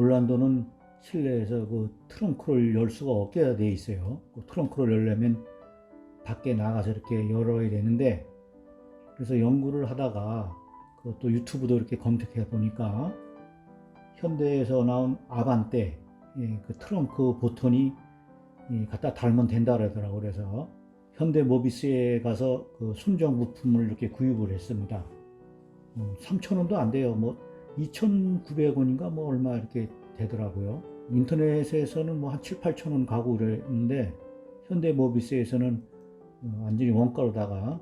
올란도는 실내에서 그 트렁크를 열 수가 없게 돼 있어요. 그 트렁크를 열려면 밖에 나가서 이렇게 열어야 되는데 그래서 연구를 하다가 그또 유튜브도 이렇게 검색해 보니까 현대에서 나온 아반떼 예, 그 트렁크 버튼이 예, 갖다 달면 된다 그러더라고 그래서 현대 모비스에 가서 그 순정 부품을 이렇게 구입을 했습니다. 3,000원도 안 돼요. 뭐 2,900원인가 뭐 얼마 이렇게 되더라고요. 인터넷에서는 뭐 한 7, 8,000원 가고 그랬는데 현대 모비스에서는 어, 완전히 원가로다가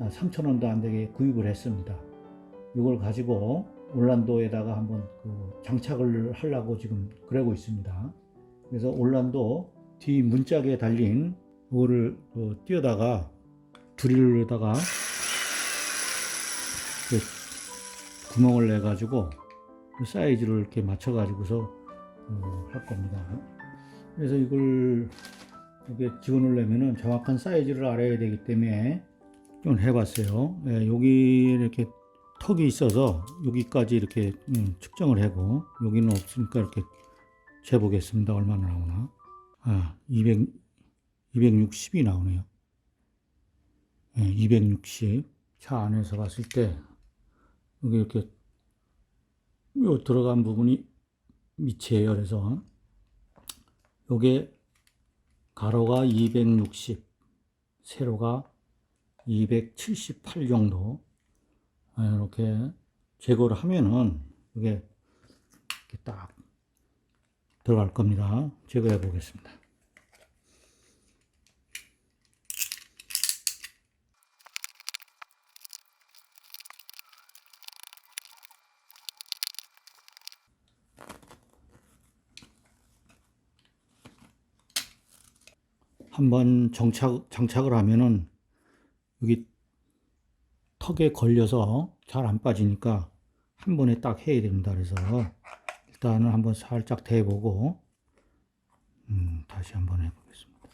3,000원도 안 되게 구입을 했습니다. 이걸 가지고 올란도에다가 한번 그 장착을 하려고 지금 그러고 있습니다. 그래서 올란도 뒤 문짝에 달린 이거를 어, 띄어다가 드릴로다가 구멍을 내 가지고 그 사이즈를 이렇게 맞춰 가지고서 어, 할 겁니다. 그래서 이걸 이렇게 집어넣으려면은 정확한 사이즈를 알아야 되기 때문에 좀 해봤어요. 예, 여기 이렇게 턱이 있어서 여기까지 이렇게 음, 측정을 하고 여기는 없으니까 이렇게 재보겠습니다. 얼마나 나오나? 아, 200, 260이 나오네요. 예, 260. 차 안에서 봤을 때 여기 이렇게 요 들어간 부분이 밑이에요. 그래서 요게 가로가 260, 세로가 278 정도 아, 이렇게 제거를 하면은 이게 딱 들어갈 겁니다. 제거해 보겠습니다. 한번 정착, 장착을 하면은 여기 턱에 걸려서 잘 안 빠지니까 한 번에 딱 해야 됩니다. 그래서 일단은 한번 살짝 대보고 음, 다시 한번 해보겠습니다.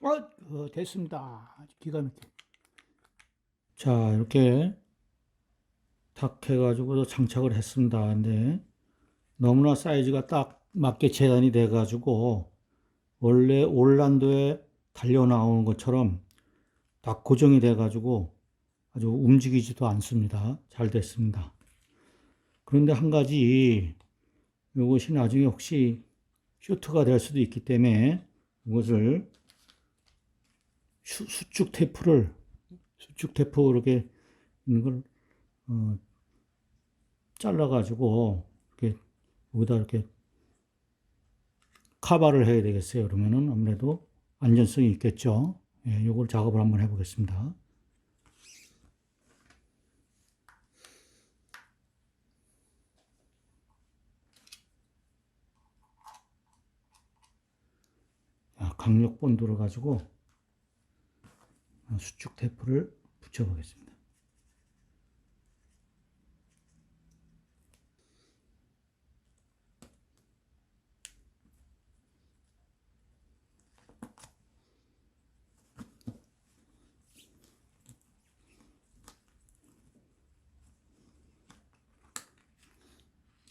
어, 어, 됐습니다. 기가 막혀. 자, 이렇게 탁 해가지고 장착을 했습니다. 근데 너무나 사이즈가 딱 맞게 재단이 돼가지고 원래 올란도에 달려 나오는 것처럼 딱 고정이 돼가지고 아주 움직이지도 않습니다. 잘 됐습니다. 그런데 한 가지 이것이 나중에 혹시 쇼트가 될 수도 있기 때문에 이것을 수, 수축 테이프를 수축 테이프 이렇게 있는 걸 어, 잘라가지고 이렇게 여기다 이렇게 카바를 해야 되겠어요. 그러면은 아무래도 안전성이 있겠죠. 예, 요걸 작업을 한번 해보겠습니다. 자, 강력 본드로 가지고 수축 테이프를 붙여보겠습니다.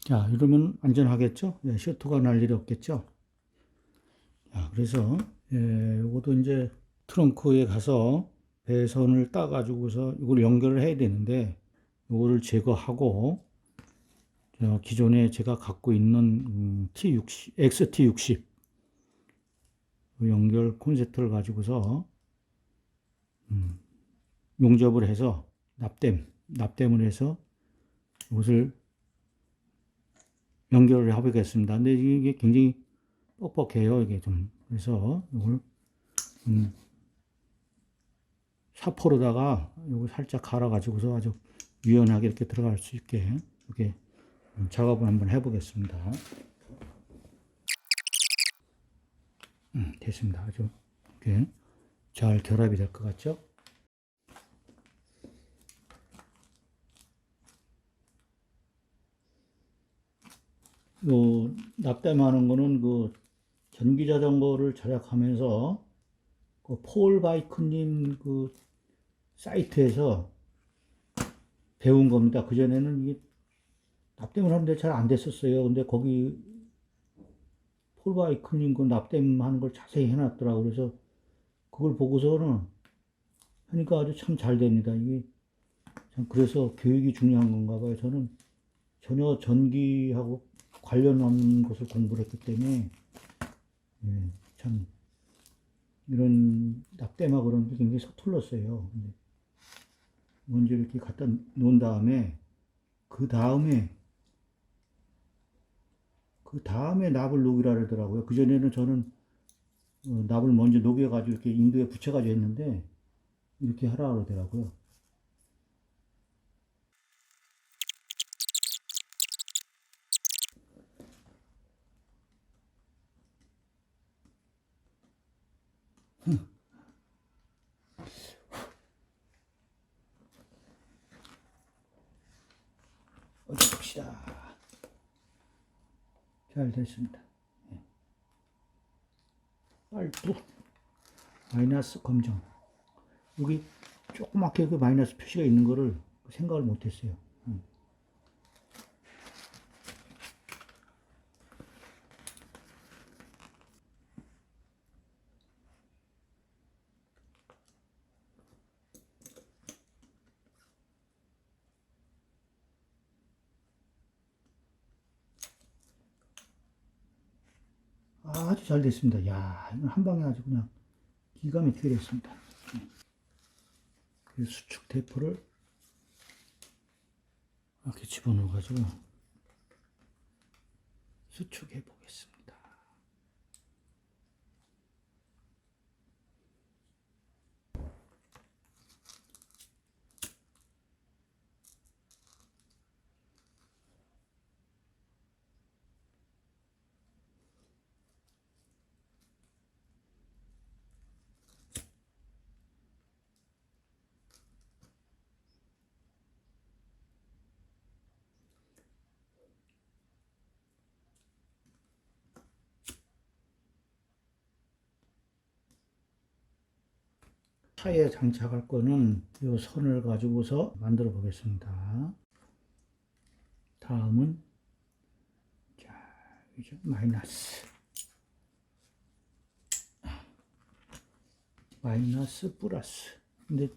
자, 이러면 안전하겠죠? 예, 셔터가 날 일이 없겠죠? 자, 그래서, 예, 요것도 이제 트렁크에 가서 배선을 따가지고서 이걸 연결을 해야 되는데, 요거를 제거하고, 저 기존에 제가 갖고 있는 음, T60, XT60 연결 콘센트를 가지고서 음, 용접을 해서 납땜, 납땜을 해서 이것을 연결을 해보겠습니다. 근데 이게 굉장히 뻑뻑해요. 이게 좀. 그래서 이걸 음, 사포로다가 이걸 살짝 갈아가지고서 아주 유연하게 이렇게 들어갈 수 있게 이렇게 작업을 한번 해보겠습니다. 음, 됐습니다. 아주 이렇게 잘 결합이 될 것 같죠? 요 납땜하는 거는 그 전기 자전거를 절약하면서 그 폴 바이크님 그 사이트에서 배운 겁니다. 그전에는 이게 납땜을 하는데 잘 안 됐었어요. 근데 거기 폴 바이크님 그 납땜 하는 걸 자세히 해놨더라고. 그래서 그걸 보고서는 하니까 아주 참 잘 됩니다. 이게 참 그래서 교육이 중요한 건가 봐요. 저는 전혀 전기하고 관련 없는 것을 공부를 했기 때문에 예, 참 이런 납땜하고 그런 게 굉장히 서툴렀어요. 먼저 이렇게 갖다 놓은 다음에 그 다음에 그 다음에 납을 녹이라 그러더라고요. 그 전에는 저는 어, 납을 먼저 녹여가지고 이렇게 인도에 붙여가지고 했는데 이렇게 하라 그러더라고요. 어디 봅시다. 잘 됐습니다. 예. 빨두 마이너스 검정. 여기 조그맣게 그 마이너스 표시가 있는 거를 생각을 못했어요. 음. 아주 잘 됐습니다. 야, 이건 한 방에 아주 그냥 기가 막히게 됐습니다. 그 수축 테이프를 이렇게 집어넣어 가지고 수축해 보겠습니다. 차에 장착할 거는 이 선을 가지고서 만들어 보겠습니다. 다음은 자, 이제 마이너스 마이너스 플러스 근데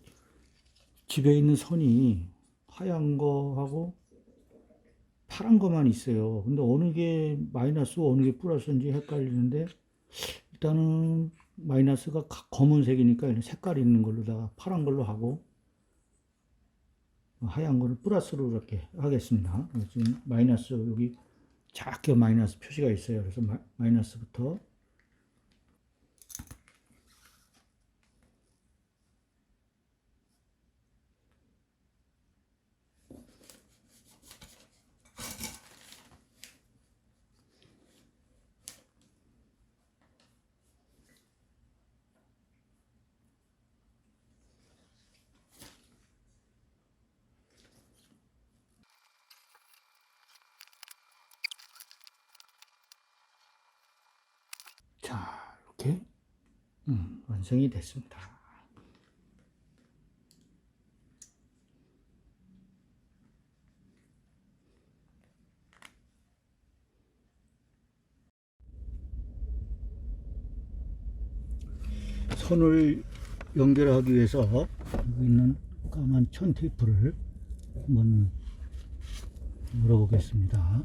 집에 있는 선이 하얀 거하고 파란 거만 있어요. 근데 어느 게 마이너스고 어느 게 플러스인지 헷갈리는데 일단은 마이너스가 가- 검은색이니까 이런 색깔 있는 걸로다가 파란 걸로 하고 하얀 거는 플러스로 이렇게 하겠습니다. 지금 마이너스 여기 작게 마이너스 표시가 있어요. 그래서 마, 마이너스부터 자 이렇게 음, 완성이 됐습니다. 선을 연결하기 위해서 여기 있는 까만 천 테이프를 한번 열어보겠습니다.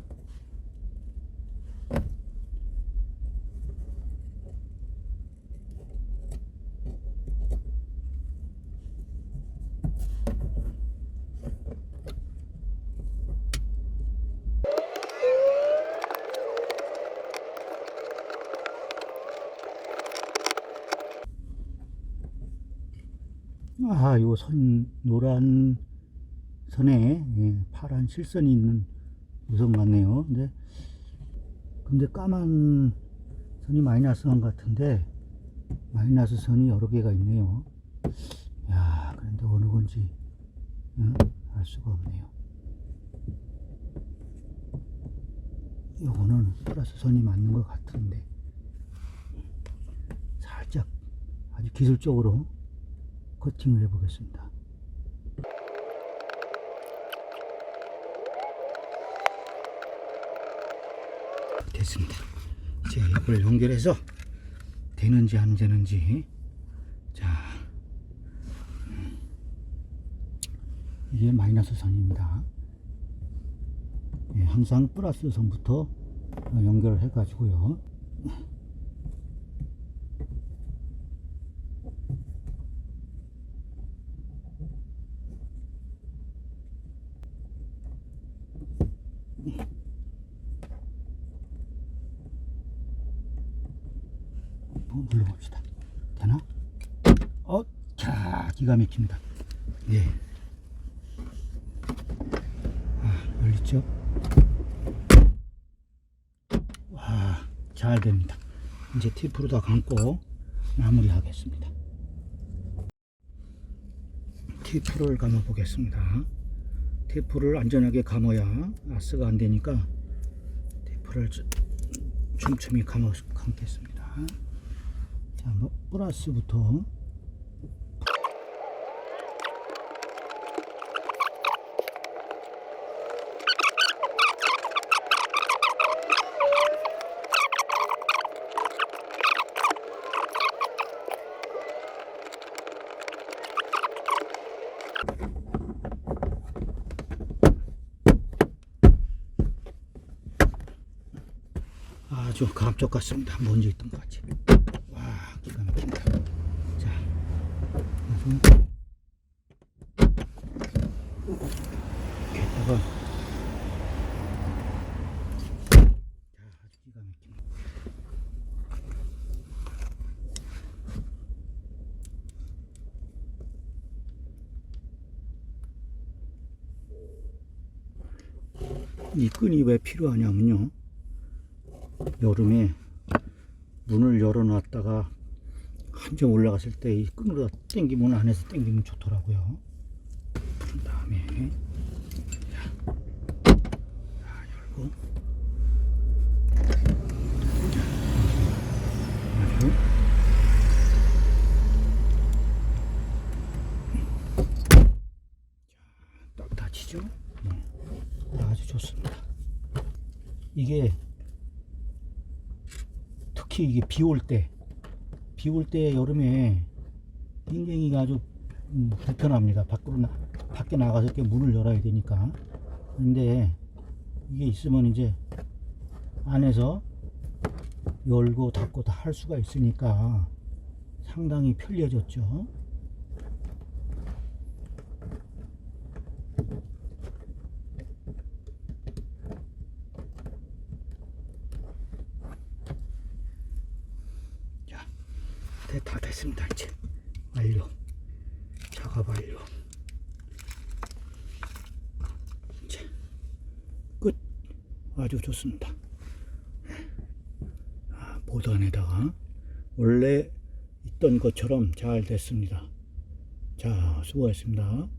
아, 요 선, 노란 선에 예, 파란 실선이 있는 우선 같네요. 근데, 근데 까만 선이 마이너스 선 같은데, 마이너스 선이 여러 개가 있네요. 야, 그런데 어느 건지, 응? 알 수가 없네요. 요거는 플러스 선이 맞는 것 같은데, 살짝 아주 기술적으로 코팅을 해보겠습니다. 됐습니다. 이제 이걸 연결해서 되는지 안 되는지 자 음. 이게 마이너스 선입니다. 예, 항상 플러스 선부터 연결을 해가지고요. 되나? 어, 자, 기가 막힙니다. 예. 아, 열리죠? 와, 잘 됩니다. 이제 테이프로 다 감고 마무리하겠습니다. 테이프를 감아 보겠습니다. 테이프를 안전하게 감아야 아스가 안 되니까 테이프를 좀- 촘촘히 감아, 감겠습니다. 자, 뭐 플러스부터 아주 감쪽 같습니다. 먼저 있던 것 같이. 와, 기가 막힌다. 자, 그래서 이렇 이 끈이 왜 필요하냐면요. 여름에 문을 열어놨다가 한참 올라갔을 때 이 끈으로 당기면 안에서 당기면 좋더라고요. 풀은 다음에 자, 자, 열고 딱 닫히죠? 네. 아주 좋습니다. 이게 특히 이게 비 올 때, 비 올 때 여름에 굉장히 아주 음, 불편합니다. 밖으로 나, 밖에 나가서 이렇게 문을 열어야 되니까. 근데 이게 있으면 이제 안에서 열고 닫고 다 할 수가 있으니까 상당히 편리해졌죠. 자, 네, 다 됐습니다. 이제 완료. 작업 완료. 이제 끝. 아주 좋습니다. 아, 보단에다가 원래 있던 것처럼 잘 됐습니다. 자, 수고했습니다.